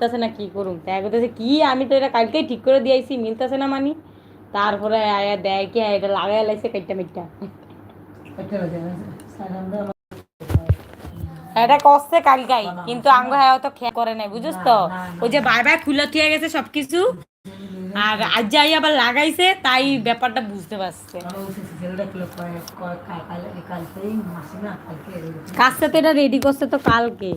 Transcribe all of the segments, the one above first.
মিলতেছে না, কি করুম? তাই করতেছে কি, আমি তো এটা কালকেই ঠিক করে দিয়েছি মিলতেছে না মানি। তারপরে আয়া দেয় কি এটা লাগাই লাইছে কাইটা মিটটা এটা করছে কালকাই, কিন্তু আঙ্গ হ্যাঁ তো খেয়াল করে নাই বুঝছিস তো? ওই যে বারবার খুলে থিয়ে গেছে সবকিছু, আর আজ যাই আবার লাগাইছে, তাই ব্যাপারটা বুঝতে পারছে। কাজটা তো এটা রেডি করছে তো কালকে।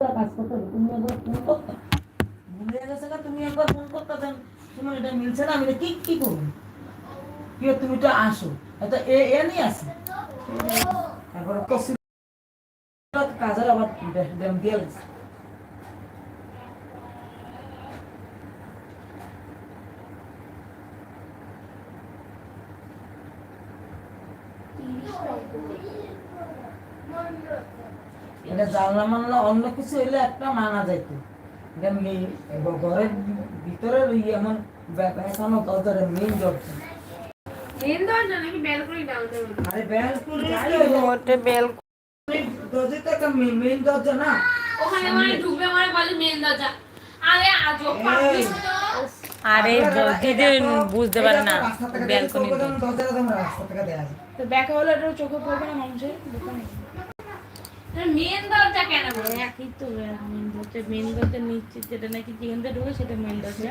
তুমি একবার ফোন করতে। ভুলে গেছে তুমি একবার ফোন করতে দেন তোমার এটা মিলছে না, আমি কি কি করব? কি তুমি তো আসো এটা এ এ নিয়ে আসে। তারপরে কষি কাজের আবার দিয়ে গেছে। এটা জানলা মানলা অন্য কিছু হইলে একটা মানা যাইতো। ঘরের ভিতরে ইয়ে এমন দরজারে মেন দরজা মেন মেন না। ওখানে মানে ঢুকবে মানে বলে মেন দরজা। আরে আজব আরে দিদি বুঝতে পারে না ব্যালকনি তো ব্যাকে হলে এটা চোখে পড়বে না মানুষের? দোকানে মেন দরজা কেন বলে? একই তো মেন দরজা মেন দরজা নিচে যেটা নাকি যেখান থেকে ঢোকে সেটা মেন দরজা।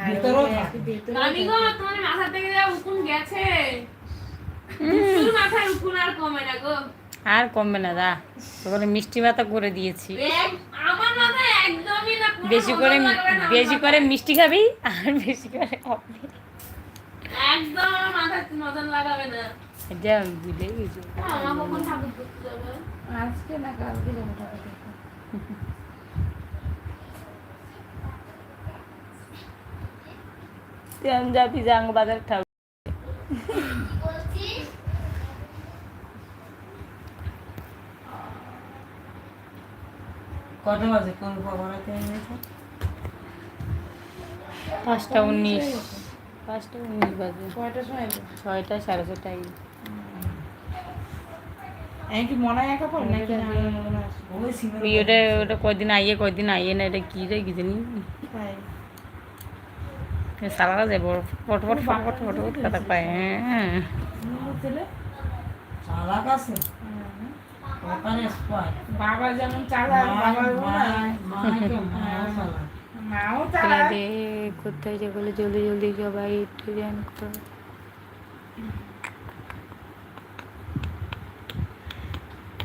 আর ভেতরেও ওটা থাকে। একই ভেতরে আমি গো তোমার মাথা থেকে যা উকুন গেছে। শুধু উকুন আর কমে না গো। আর কমবে না দা তোকে মিষ্টি ভাতা করে দিয়েছি। এক- আমার মাথায় একদমই না কোনো বেশি করে। বেশি করে মিষ্টি খাবি আর বেশি করে খাবি। একদম মাথায় নজর লাগাবে না। এটা বুঝে গেছি। আজকে না কালকে যাব টাকা দেখতে। তুই যাবি জাং বাজার খাবি। কটা বাজে? কোন খবরাতে এনেছো পাঁচটা উনিশ। পাঁচটা উনিশ বাজে। ছয়টার সময়। ছয়টা সাড়ে ছটায় ওটা ওটা কয়দিন আইয়ে কয়দিন আইয়ে না এটা কি রে কি জানি সারা যাব ফট ফট ফট ফট ফট ফট কথা পায় হ্যাঁ। আছে। বাবা যেমন চালাক দে কোথায় যে বলে জলদি জলদি সবাই একটু জ্যাম করো হ্যাঁ হ্যাঁ এবার মা লক্ষ্মী পুজো করতে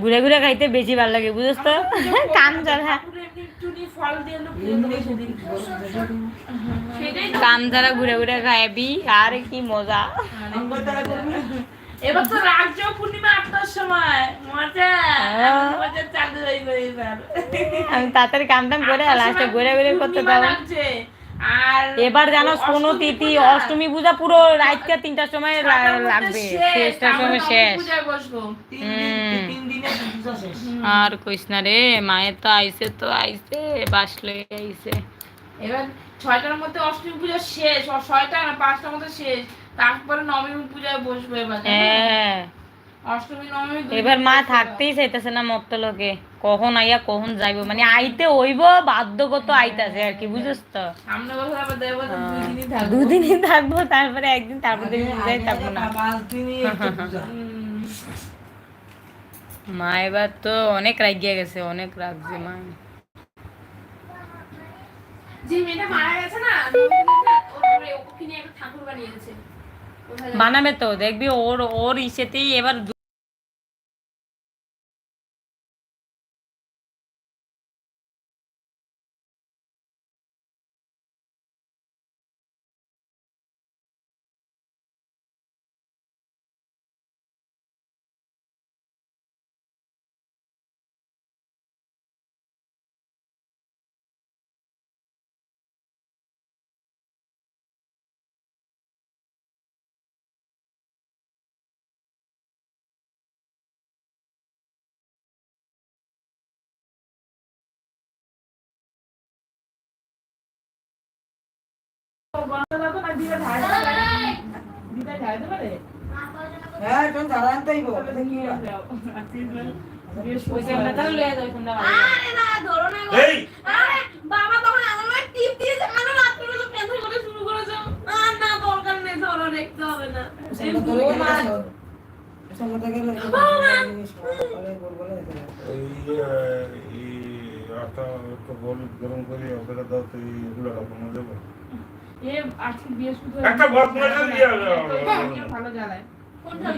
ঘুরে ঘুরে খাইতে বেশি ভালো লাগে বুঝছ তো? সেটাই তো। কাম যারা ঘুরে ঘুরে খাইবি আর কি মজা। এবার তো রাজ্য পূর্ণিমা আটটার সময় মজা। হ্যাঁ। মজা চালু যাইবে আমি তাড়াতাড়ি কাম টাম করে লাস্টে ঘুরে ঘুরে করতে আর এবার জানো অষ্টমী তিথি অষ্টমী পূজা পুরো তিনটার সময় লাগবে শেষটার সময় শেষ। আর কইস না রে মায়ের তো আইসে তো আইসে বাসলে আইসে। এবার ছয়টার মধ্যে অষ্টমী পূজা শেষ ছয়টা না পাঁচটার মধ্যে শেষ। তারপরে নবমী পূজায় বসবো এবার হ্যাঁ। এবার মা থাকতেই চাইতেছে না মত্ত লোকে কখন আইয়া কখন যাইবো? মানে আইতে হইব বাধ্যগত আইতাছে আর কি বুঝছ তো? থাকব। দুদিনই থাকব তারপরে একদিন তারপর যাই থাকব না। মা এবার তো অনেক রাগিয়ে গেছে অনেক রাগছে মা। যে মেয়েটা মারা গেছে না নবমীতে ওর ওরে ওকে নিয়ে একটা ঠাকুর বানিয়েছে। বানাবে তো দেখবি ওর ওর ইসেতেই এবার বাবা তখন আমার টিপ দিয়েছে মানে করে শুরু করেছ না না দরকার নেই ধরো দেখতে হবে না এই বুড়ো মা সঙ্গে গেলে বলে বলে এই আটা একটু বল গরম করে ওকে দাও তো এইগুলো রাখুন দেবো এ আজকে বৃহস্পতিবার একটা ভাত মেরে দিয়ে ভালো জ্বালায়। কোনটা?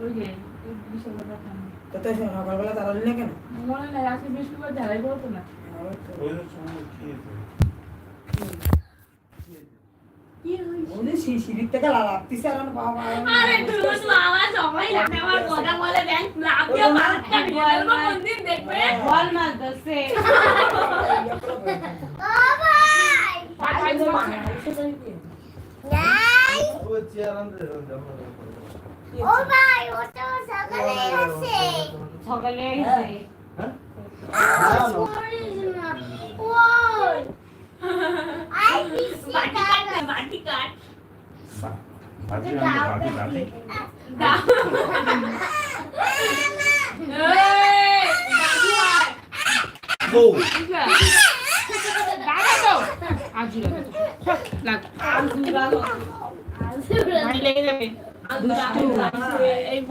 ওই যে। ওই বিশাল বড় ঠান্ডা তো তো সকালবেলা তাড়ালি না কেন? মনে নাই আজকে বৃহস্পতিবার ঝাড়াই বলতো না। ওই সময় কি হয়েছে? ওই সি- সিঁড়ির থেকে লা- লাফতিছে আর আমার বাবা আরে টুস বাবা সবাই লাগে আমার কথা বলে দেখ লাভ দিয়ে দিন দেখবে? ধরছে ওই চেয়ার সকালে বউ। ঠিক আছে দাঁড়া তো আজি লাগ লেগে যাবে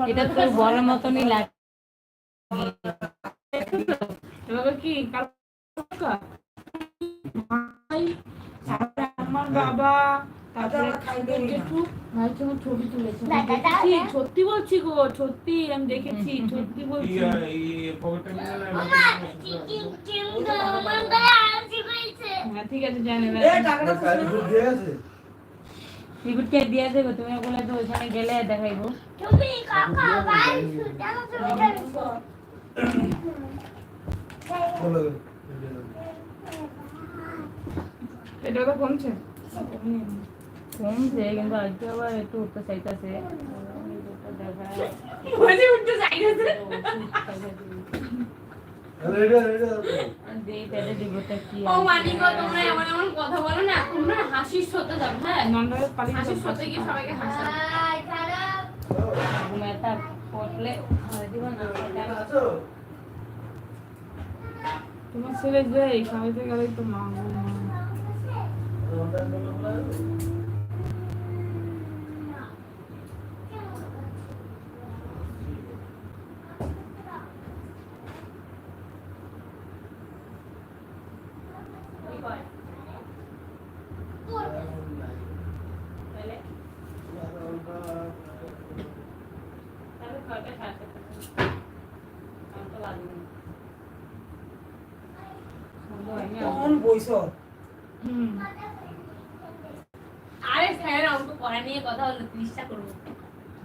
এটা তো বড় মতনই লাগে এভাবে কি তারপরে আমার বাবা তারপরে ছবি তুলেছে দেখেছি, সত্যি বলছি গো সত্যি আমি দেখেছি সত্যি বলছি হ্যাঁ ঠিক আছে জানি এ টাকাটা তো শুনে- টিকিটকে দিয়ে দেবো তুমি বলে তো ওইখানে গেলে দেখাইবো। এটা তো কমছে? কমছে কিন্তু আজকে আবার একটু উঠতে চাইতেছে। উঠতে তোমরা এমন এমন কথা বলো না তোমরা হাসির সতে যাও হ্যাঁ? তোমার ছেলে যে খাওয়াইতে গেলেই তো মা কোন বইস আরে স্যার অঙ্ক পড়া নিয়ে কথা হলো তিরিশটা করব।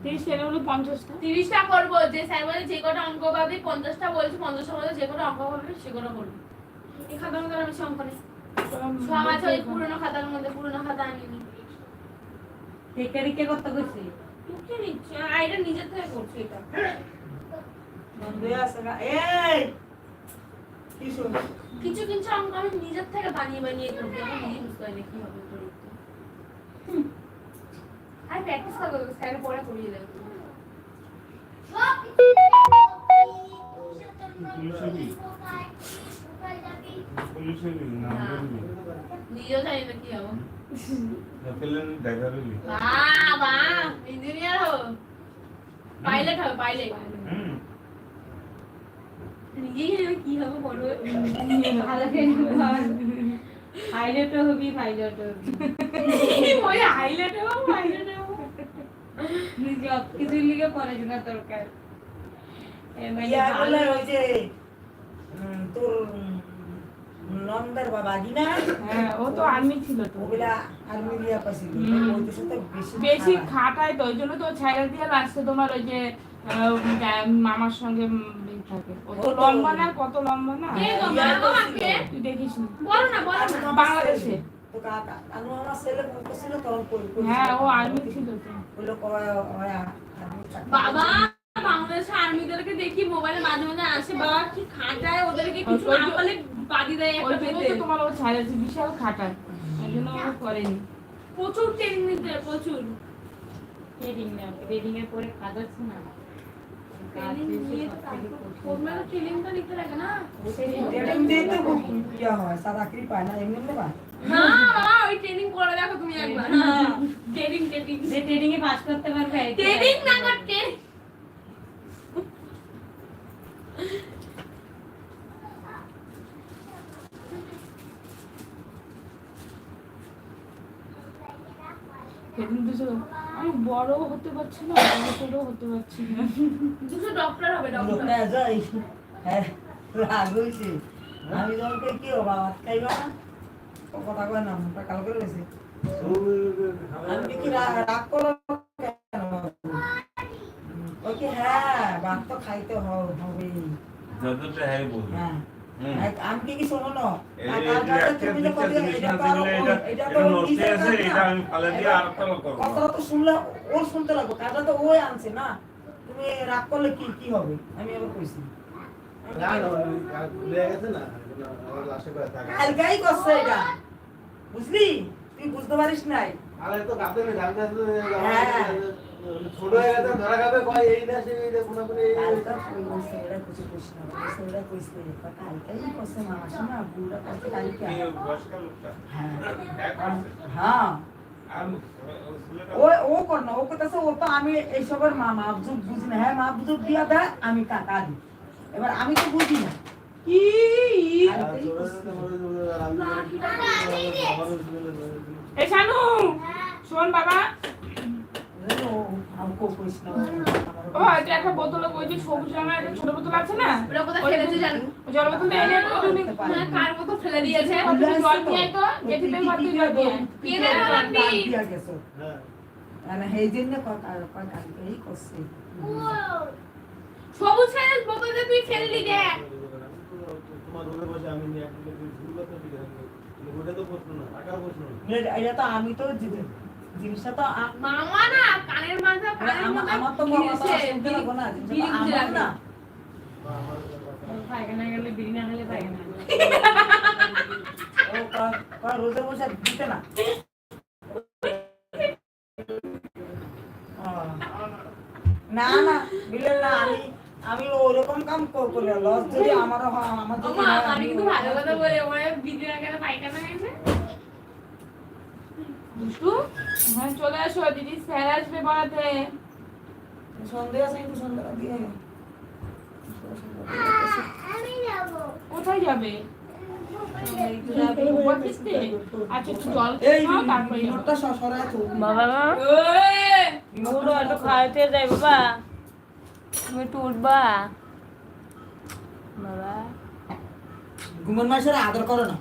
তিরিশ টাকা হলো পঞ্চাশটা? তিরিশটা করব যে স্যার বলে যে কটা অঙ্ক পাবি পঞ্চাশটা বলছি পঞ্চাশটা মধ্যে যে কটা অঙ্ক পাবি সে কটা করবি। আমি অঙ্ক নেই। সব আছে ওই পুরোনো খাতার মধ্যে পুরোনো খাতা আনিনি টেকারিকে কত করছি? টুকে নিচ্ছে এটা নিজের থেকে করছি এটা। বন্ধু আছে না। এই! কি কিছু কিছু অঙ্ক আমি নিজের থেকে বানিয়ে বানিয়ে করবি আমি নিজে বুঝতে পারি কি হবে আমি প্র্যাকটিস করব স্যার পরে করিয়ে দেবো। পাইলট হবে পাইলট কি হবে। বড় ভালো পাইলটও হবি পাইলট হবি ওই হাইলাইট হব পাইলট হব নিজে সব লিগে পড়াশোনা দরকার এ মানে ইয়া ভালো বলে ওই যে তোর নন্দার বাবা দিনা? হ্যাঁ ও তো আর্মি ছিল তো। ওগুলা আর্মি দিয়া পাইছিল হুম। ওইটার সাথে বেশি বেশি খাটায় তো ওই জন্য তো ছাইরা দিয়ে লাগছে তোমার ওই যে মামার সঙ্গে থাকে। ও তো লম্বা না কত লম্বা না? তুই দেখিস বলো না বলো না। বাংলাদেশে। তো কাকা আনু আমার ছেলে করছিল তখন কই কই হ্যাঁ ও আর্মি ছিল তো। বাবা! বাংলাদেশের আর্মিদেরকে দেখি মোবাইলে মাঝে মাঝে আসে বাবা কি খাটায়? ওদেরকে কিছু না পারলে বাদি দেয় একটা পেতে তো তোমার ও ছাইরাছে বিশাল খাটায়। ওই জন্য ও করেনি। প্রচুর ট্রেনিং নিতে প্রচুর। ট্রেডিং না ট্রেডিং এর পরে কাজ না। ট্রেনিং ট্রেনিং ট্রেনিং করে দেখো তুমি একবার। ট্রেনিং ট্রেনিং এ পাস করতে পারবে ট্রেনিং না করতে সেদিন আমি বড় হতে পারছি না ছোটও হতে পারছি না। দুটো ডক্টর হবে ডক্টর যাই হ্যাঁ রাগ হয়েছে। আমি কই কি হবা ভাত খাইবা না কথা কয় না কাল করে গেছে আমি কি রাগ রাগ করো কেন? ওকে হ্যাঁ ভাত তো খাইতে হ- হবেই। যতটা হ্যাঁ বলব। হ্যাঁ। কি শোনো? তো তো। কথাটা তো শুনলে ওর শুনতে লাগবে। কাজটা তো ওই আনছে না। তুমি রাগ করলে কি কি হবে? আমি আবার কইছি। কালকেই করছে এটা। বুঝলি? তুই বুঝতে পারিস নাই। ছোট হয়ে গেছে ধরা খাবে কয় এই না সেই না কোনো করে কালকা কই বলছে এটা কিছু কইস বলছে এটা কইছে কালকেই করছে মামা শোনা বুড়া করছে কালকে এই বয়স্ক লোকটা। হ্যাঁ। হ্যাঁ। ও ও ও কর না ও কথা ও তো আমি এইসবের মা মাপজুক বুঝি না। হ্যাঁ মাপজুক দিয়া দেয় আমি কাকা দিই। এবার আমি তো বুঝি না। কি? শোন বাবা ও আমি কো ও এটা একটা বোতলে ওই যে সবুজ রঙের একটা ছোট বোতল আছে না? ওটা কোথায় ফেলেছে জানো? জল বোতলটা এনে ওখানে কার মতো ফেলে দিয়েছে? জল দিয়ে তো জেঠিতে ভর্তি জল দিয়ে। কে দেবে আন্টি? দিয়া গেছো। হ্যাঁ। মানে সেই জন্য কথা কয় কালকেই করছে। সবুজ সাইজ বোতলে তুই ফেললি দেখ। তোমার রোগে বসে আমি নিয়ে একটা ভুল কথা ঠিক আছে। ওটা তো প্রশ্ন না টাকার প্রশ্ন না। এটা- এটা তো আমি তো জিনিসটা তো মামা না কানের মাঝে কানের আমার আমার তো বাবা তো ঘিরছে, শুনতে লাগবো না আমার না। পায়খানা গেলে বিড়ি না খেলে পায়খানা ও বসে দিতে না। না না বিলেন না আমি আমি ওরকম কাম কর- করলে লস যদি আমারও হয় আমার যদি আমি কিন্তু ভালো কথা বলে ওরে বিড়ি না খেলে পায়খানা গেছে দুষ্টু হ্যাঁ চলে আসো দিদি স্যার আসবে পড়াতে। সন্ধে আছে দিয়ে কোথায় যাবে? উপর দিতে? আচ্ছা খাওয়াতে যাই বাবা। তুমি একটু উঠবা। বাবা। ঘুমন মাসের আদর করো না।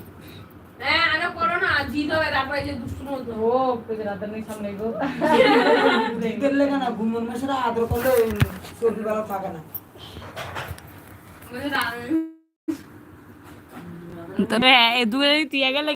আদর করলে শরীর ভালো থাকে না। তবে দূরে তুই গেলে